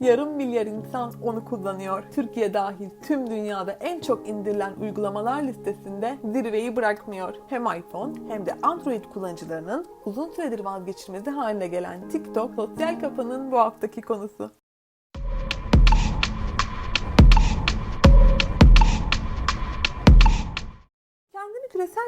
Yarım milyar insan onu kullanıyor. Türkiye dahil tüm dünyada en çok indirilen uygulamalar listesinde zirveyi bırakmıyor. Hem iPhone hem de Android kullanıcılarının uzun süredir vazgeçilmezi haline gelen TikTok, sosyal kafanın bu haftaki konusu.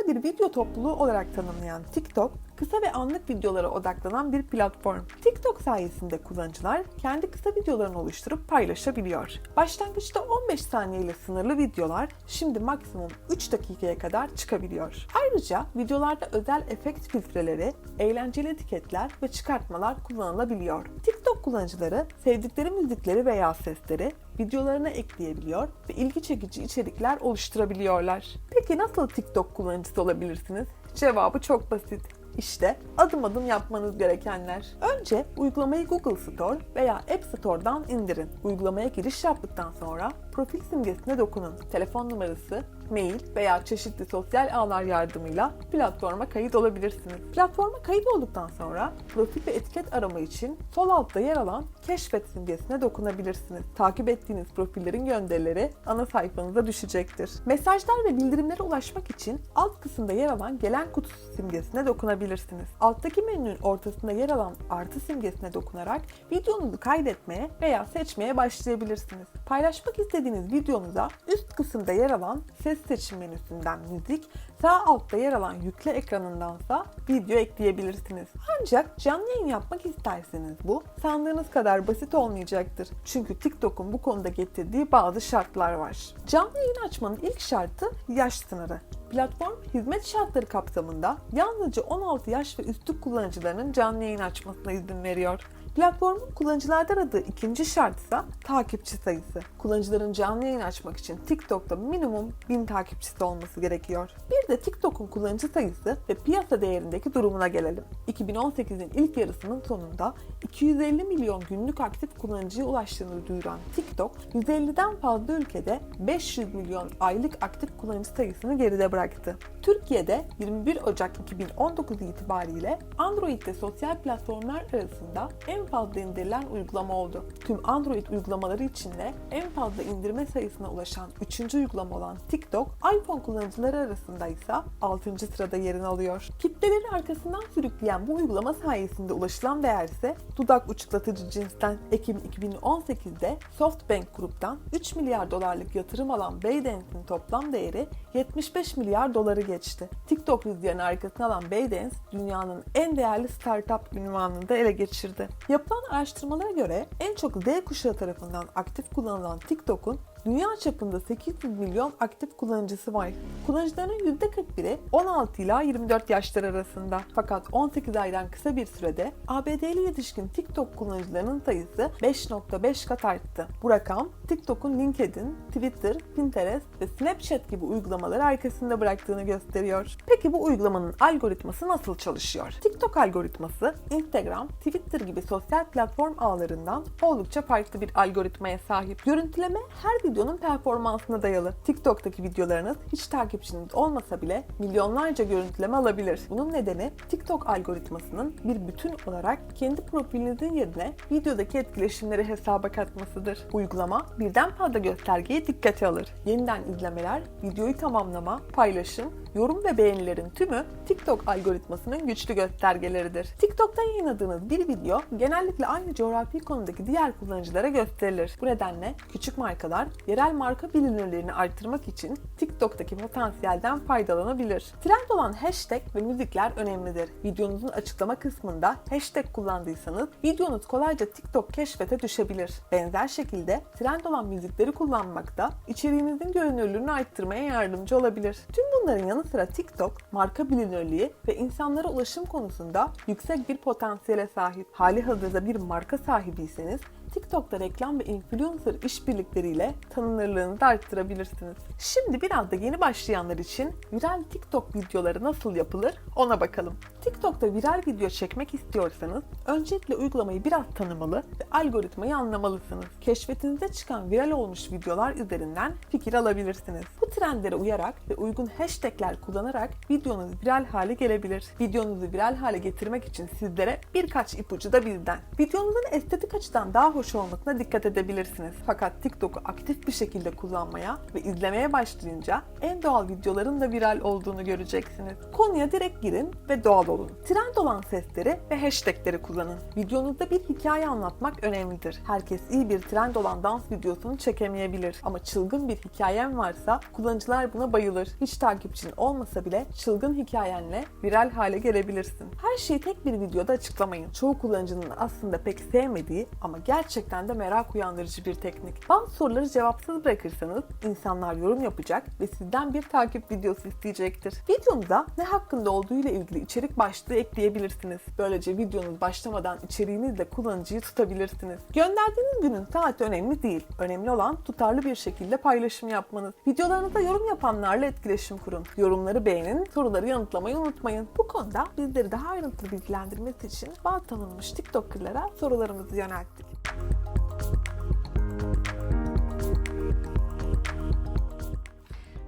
Küresel bir video topluluğu olarak tanımlayan TikTok, kısa ve anlık videolara odaklanan bir platform. TikTok sayesinde kullanıcılar kendi kısa videolarını oluşturup paylaşabiliyor. Başlangıçta 15 saniye ile sınırlı videolar şimdi maksimum 3 dakikaya kadar çıkabiliyor. Ayrıca videolarda özel efekt filtreleri, eğlenceli etiketler ve çıkartmalar kullanılabiliyor. TikTok kullanıcıları sevdikleri müzikleri veya sesleri videolarına ekleyebiliyor ve ilgi çekici içerikler oluşturabiliyorlar. Peki nasıl TikTok kullanıcısı olabilirsiniz? Cevabı çok basit. İşte adım adım yapmanız gerekenler. Önce uygulamayı Google Store veya App Store'dan indirin. Uygulamaya giriş yaptıktan sonra profil simgesine dokunun. Telefon numarası, mail veya çeşitli sosyal ağlar yardımıyla platforma kayıt olabilirsiniz. Platforma kayıt olduktan sonra profil ve etiket arama için sol altta yer alan keşfet simgesine dokunabilirsiniz. Takip ettiğiniz profillerin gönderileri ana sayfanıza düşecektir. Mesajlar ve bildirimlere ulaşmak için alt kısımda yer alan gelen kutusu simgesine dokunabilirsiniz. Alttaki menünün ortasında yer alan artı simgesine dokunarak videonuzu kaydetmeye veya seçmeye başlayabilirsiniz. Paylaşmak istediğiniz videonuza üst kısımda yer alan ses seçim menüsünden müzik, sağ altta yer alan yükle ekranındansa video ekleyebilirsiniz. Ancak canlı yayın yapmak isterseniz bu sandığınız kadar basit olmayacaktır. Çünkü TikTok'un bu konuda getirdiği bazı şartlar var. Canlı yayın açmanın ilk şartı yaş sınırı. Platform hizmet şartları kapsamında yalnızca 16 yaş ve üstü kullanıcılarının canlı yayın açmasına izin veriyor. Platformun kullanıcılarda aradığı ikinci şart ise takipçi sayısı. Kullanıcıların canlı yayın açmak için TikTok'ta minimum 1000 takipçisi olması gerekiyor. Bir de TikTok'un kullanıcı sayısı ve piyasa değerindeki durumuna gelelim. 2018'in ilk yarısının sonunda 250 milyon günlük aktif kullanıcıya ulaştığını duyuran TikTok, 150'den fazla ülkede 500 milyon aylık aktif kullanıcı sayısını geride bıraktı. Türkiye'de 21 Ocak 2019 itibariyle Android ve sosyal platformlar arasında en fazla indirilen uygulama oldu. Tüm Android uygulamaları içinde en fazla indirme sayısına ulaşan 3. uygulama olan TikTok, iPhone kullanıcıları arasında ise 6. sırada yerini alıyor. Kitleleri arkasından sürükleyen bu uygulama sayesinde ulaşılan değer ise dudak uçuklatıcı cinsten Ekim 2018'de SoftBank gruptan 3 milyar dolarlık yatırım alan Baydance'in toplam değeri 75 milyar doları geçti. TikTok rüzgarının arkasına alan Baydance, dünyanın en değerli startup ünvanını da ele geçirdi. Yapılan araştırmalara göre en çok Z kuşağı tarafından aktif kullanılan TikTok'un dünya çapında 800 milyon aktif kullanıcısı var. Kullanıcıların %41'i 16 ila 24 yaşlar arasında. Fakat 18 aydan kısa bir sürede ABD'li yetişkin TikTok kullanıcılarının sayısı 5.5 kat arttı. Bu rakam TikTok'un LinkedIn, Twitter, Pinterest ve Snapchat gibi uygulamaları arkasında bıraktığını gösteriyor. Peki bu uygulamanın algoritması nasıl çalışıyor? TikTok algoritması Instagram, Twitter gibi sosyal platform ağlarından oldukça farklı bir algoritmaya sahip. Görüntüleme her videonun performansına dayalı. TikTok'taki videolarınız hiç takipçiniz olmasa bile milyonlarca görüntüleme alabilir. Bunun nedeni TikTok algoritmasının bir bütün olarak kendi profilinizin yerine videodaki etkileşimleri hesaba katmasıdır. Uygulama birden fazla göstergeyi dikkate alır. Yeniden izlemeler, videoyu tamamlama, paylaşım, yorum ve beğenilerin tümü TikTok algoritmasının güçlü göstergeleridir. TikTok'ta yayınladığınız bir video genellikle aynı coğrafi konudaki diğer kullanıcılara gösterilir. Bu nedenle küçük markalar yerel marka bilinirliğini arttırmak için TikTok'taki potansiyelden faydalanabilir. Trend olan hashtag ve müzikler önemlidir. Videonuzun açıklama kısmında hashtag kullandıysanız videonuz kolayca TikTok keşfete düşebilir. Benzer şekilde trend olan müzikleri kullanmak da içeriğinizin görünürlüğünü arttırmaya yardımcı olabilir. Tüm bunların yanı sıra TikTok marka bilinirliği ve insanlara ulaşım konusunda yüksek bir potansiyele sahip. Hali hazırda bir marka sahibiyseniz TikTok'ta reklam ve influencer işbirlikleriyle tanınırlığını arttırabilirsiniz. Şimdi biraz da yeni başlayanlar için viral TikTok videoları nasıl yapılır ona bakalım. TikTok'ta viral video çekmek istiyorsanız öncelikle uygulamayı biraz tanımalı ve algoritmayı anlamalısınız. Keşfetinize çıkan viral olmuş videolar üzerinden fikir alabilirsiniz. Bu trendlere uyarak ve uygun hashtagler kullanarak videonuz viral hale gelebilir. Videonuzu viral hale getirmek için sizlere birkaç ipucu da bizden. Videonuzun estetik açıdan daha hoş olmasına dikkat edebilirsiniz. Fakat TikTok'u aktif bir şekilde kullanmaya ve izlemeye başlayınca en doğal videoların da viral olduğunu göreceksiniz. Konuya direkt girin ve doğal olun. Trend olan sesleri ve hashtagleri kullanın. Videonuzda bir hikaye anlatmak önemlidir. Herkes iyi bir trend olan dans videosunu çekemeyebilir ama çılgın bir hikayen varsa kullanıcılar buna bayılır. Hiç takipçin olmasa bile çılgın hikayenle viral hale gelebilirsin. Her şeyi tek bir videoda açıklamayın. Çoğu kullanıcının aslında pek sevmediği ama gerçekten de merak uyandırıcı bir teknik. Bazı soruları cevapsız bırakırsanız insanlar yorum yapacak ve sizden bir takip videosu isteyecektir. Videonuza ne hakkında olduğu ile ilgili içerik başlığı ekleyebilirsiniz. Böylece videonuz başlamadan içeriğinizle kullanıcıyı tutabilirsiniz. Gönderdiğiniz günün saati önemli değil. Önemli olan tutarlı bir şekilde paylaşım yapmanız. Videolarınıza yorum yapanlarla etkileşim kurun. Yorumları beğenin, soruları yanıtlamayı unutmayın. Bu konuda bizleri daha ayrıntılı bilgilendirmesi için bazı tanınmış TikToker'lara sorularımızı yönelttik.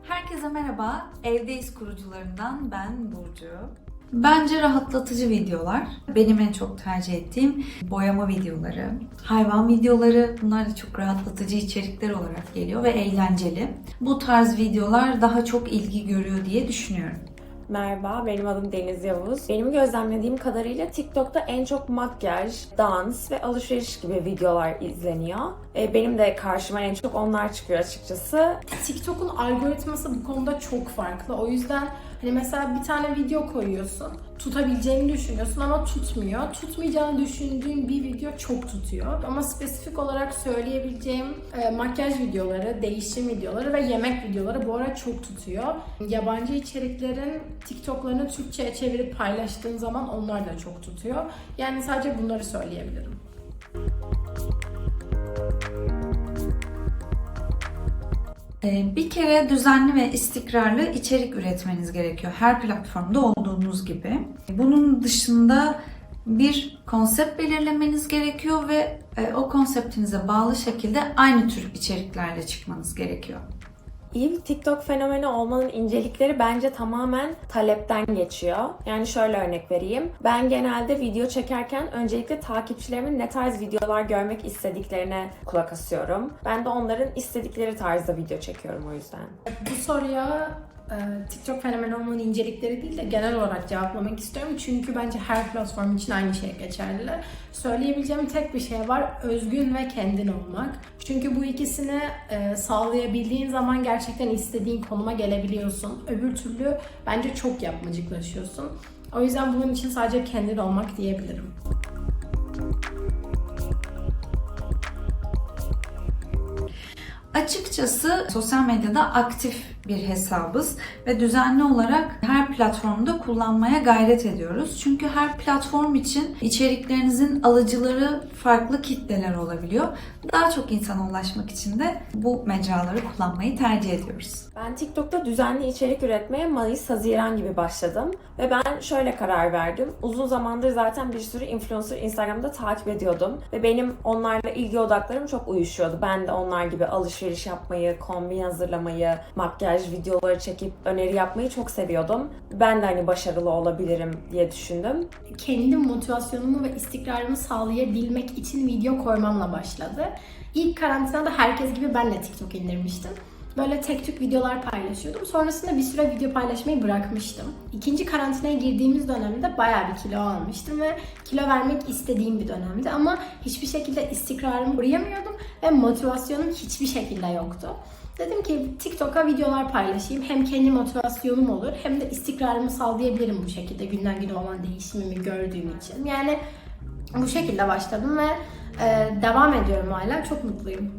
Herkese merhaba. Evdeyiz kurucularından ben Burcu. Bence rahatlatıcı videolar. Benim en çok tercih ettiğim boyama videoları, hayvan videoları. Bunlar da çok rahatlatıcı içerikler olarak geliyor ve eğlenceli. Bu tarz videolar daha çok ilgi görüyor diye düşünüyorum. Merhaba, benim adım Deniz Yavuz. Benim gözlemlediğim kadarıyla TikTok'ta en çok makyaj, dans ve alışveriş gibi videolar izleniyor. E, Benim de karşıma en çok onlar çıkıyor açıkçası. TikTok'un algoritması bu konuda çok farklı. O yüzden hani mesela bir tane video koyuyorsun, tutabileceğini düşünüyorsun ama tutmuyor. Tutmayacağını düşündüğün bir video çok tutuyor. Ama spesifik olarak söyleyebileceğim e, makyaj videoları, değişim videoları ve yemek videoları bu ara çok tutuyor. Yabancı içeriklerin TikTok'larını Türkçe'ye çevirip paylaştığın zaman onlar da çok tutuyor. Yani sadece bunları söyleyebilirim. Bir kere düzenli ve istikrarlı içerik üretmeniz gerekiyor. Her platformda olduğunuz gibi. Bunun dışında bir konsept belirlemeniz gerekiyor ve e, o konseptinize bağlı şekilde aynı tür içeriklerle çıkmanız gerekiyor. İyi bir TikTok fenomeni olmanın incelikleri bence tamamen talepten geçiyor. Yani şöyle örnek vereyim. Ben genelde video çekerken öncelikle takipçilerimin ne tarz videolar görmek istediklerine kulak asıyorum. Ben de onların istedikleri tarzda video çekiyorum o yüzden. Bu soruya TikTok fenomeni olmanın incelikleri değil de genel olarak cevaplamak istiyorum. Çünkü bence her platform için aynı şey geçerli. Söyleyebileceğim tek bir şey var. Özgün ve kendin olmak. Çünkü bu ikisini e, sağlayabildiğin zaman gerçekten istediğin konuma gelebiliyorsun. Öbür türlü bence çok yapmacıklaşıyorsun. O yüzden bunun için sadece kendin olmak diyebilirim. Açıkçası sosyal medyada aktif bir hesabız ve düzenli olarak her platformda kullanmaya gayret ediyoruz. Çünkü her platform için içeriklerinizin alıcıları farklı kitleler olabiliyor. Daha çok insana ulaşmak için de bu mecraları kullanmayı tercih ediyoruz. Ben TikTok'ta düzenli içerik üretmeye Mayıs-Haziran gibi başladım. Ve ben şöyle karar verdim. Uzun zamandır zaten bir sürü influencer Instagram'da takip ediyordum. Ve benim onlarla ilgi odaklarım çok uyuşuyordu. Ben de onlar gibi alışveriş yapmayı, kombin hazırlamayı, makyaj videoları çekip öneri yapmayı çok seviyordum. Ben de hani başarılı olabilirim diye düşündüm. kendi motivasyonumu ve istikrarımı sağlayabilmek için video koymamla başladı. İlk karantinada herkes gibi ben de TikTok indirmiştim. Böyle tek tük videolar paylaşıyordum. Sonrasında bir süre video paylaşmayı bırakmıştım. İkinci karantinaya girdiğimiz dönemde bayağı bir kilo almıştım ve kilo vermek istediğim bir dönemdi. Ama hiçbir şekilde istikrarımı koruyamıyordum ve motivasyonum hiçbir şekilde yoktu. Dedim ki TikTok'a videolar paylaşayım. Hem kendi motivasyonum olur hem de istikrarımı sağlayabilirim bu şekilde günden güne olan değişimimi gördüğüm için. Yani bu şekilde başladım ve e, devam ediyorum hala. Çok mutluyum.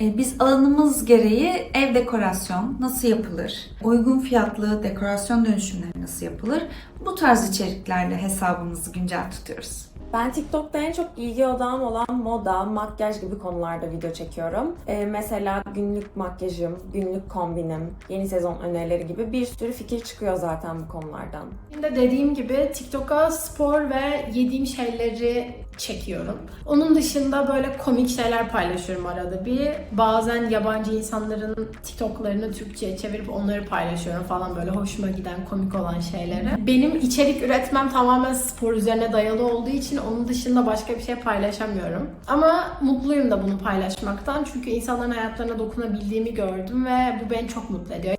E, Biz alanımız gereği ev dekorasyon nasıl yapılır, uygun fiyatlı dekorasyon dönüşümleri nasıl yapılır, bu tarz içeriklerle hesabımızı güncel tutuyoruz. Ben TikTok'ta en çok ilgi odağım olan moda, makyaj gibi konularda video çekiyorum. Ee, mesela günlük makyajım, günlük kombinim, yeni sezon önerileri gibi bir sürü fikir çıkıyor zaten bu konulardan. Şimdi dediğim gibi TikTok'a spor ve yediğim şeyleri çekiyorum. Onun dışında böyle komik şeyler paylaşıyorum arada bir. Bazen yabancı insanların TikTok'larını Türkçe'ye çevirip onları paylaşıyorum falan böyle hoşuma giden komik olan şeyleri. Benim içerik üretmem tamamen spor üzerine dayalı olduğu için onun dışında başka bir şey paylaşamıyorum. Ama mutluyum da bunu paylaşmaktan çünkü insanların hayatlarına dokunabildiğimi gördüm ve bu beni çok mutlu ediyor.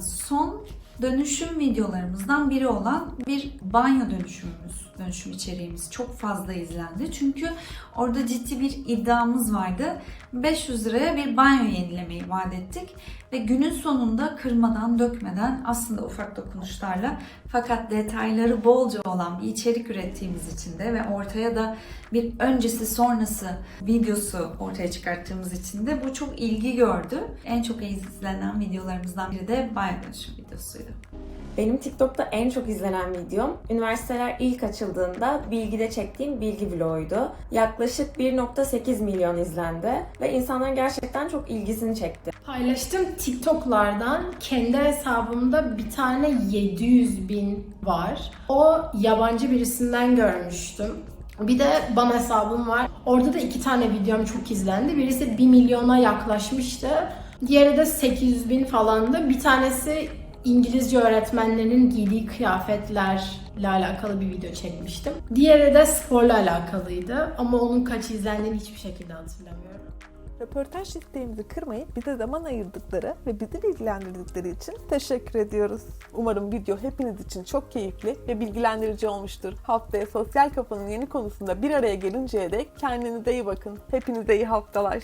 Son dönüşüm videolarımızdan biri olan bir banyo dönüşümümüz, dönüşüm içeriğimiz çok fazla izlendi. Çünkü orada ciddi bir iddiamız vardı. 500 liraya bir banyo yenilemeyi vaat ettik ve günün sonunda kırmadan, dökmeden aslında ufak dokunuşlarla fakat detayları bolca olan bir içerik ürettiğimiz için de ve ortaya da bir öncesi sonrası videosu ortaya çıkarttığımız için de bu çok ilgi gördü. En çok izlenen videolarımızdan biri de banyo dönüşüm videosuydu. Benim TikTok'ta en çok izlenen videom üniversiteler ilk açıldığında Bilgi'de çektiğim bilgi vloguydu. Yaklaşık 1.8 milyon izlendi ve insanların gerçekten çok ilgisini çekti. Paylaştığım TikTok'lardan kendi hesabımda bir tane 700 bin var. O yabancı birisinden görmüştüm. Bir de BAM hesabım var. Orada da iki tane videom çok izlendi. Birisi 1 milyona yaklaşmıştı. Diğeri de 800 bin falandı. Bir tanesi İngilizce öğretmenlerinin giydiği kıyafetlerle alakalı bir video çekmiştim. Diğeri de sporla alakalıydı. Ama onun kaç izlendiğini hiçbir şekilde hatırlamıyorum. Röportaj isteğimizi kırmayıp bize zaman ayırdıkları ve bizi bilgilendirdikleri için teşekkür ediyoruz. Umarım video hepiniz için çok keyifli ve bilgilendirici olmuştur. Haftaya Sosyal Kafanın yeni konusunda bir araya gelinceye dek kendinize iyi bakın. Hepinize iyi haftalar.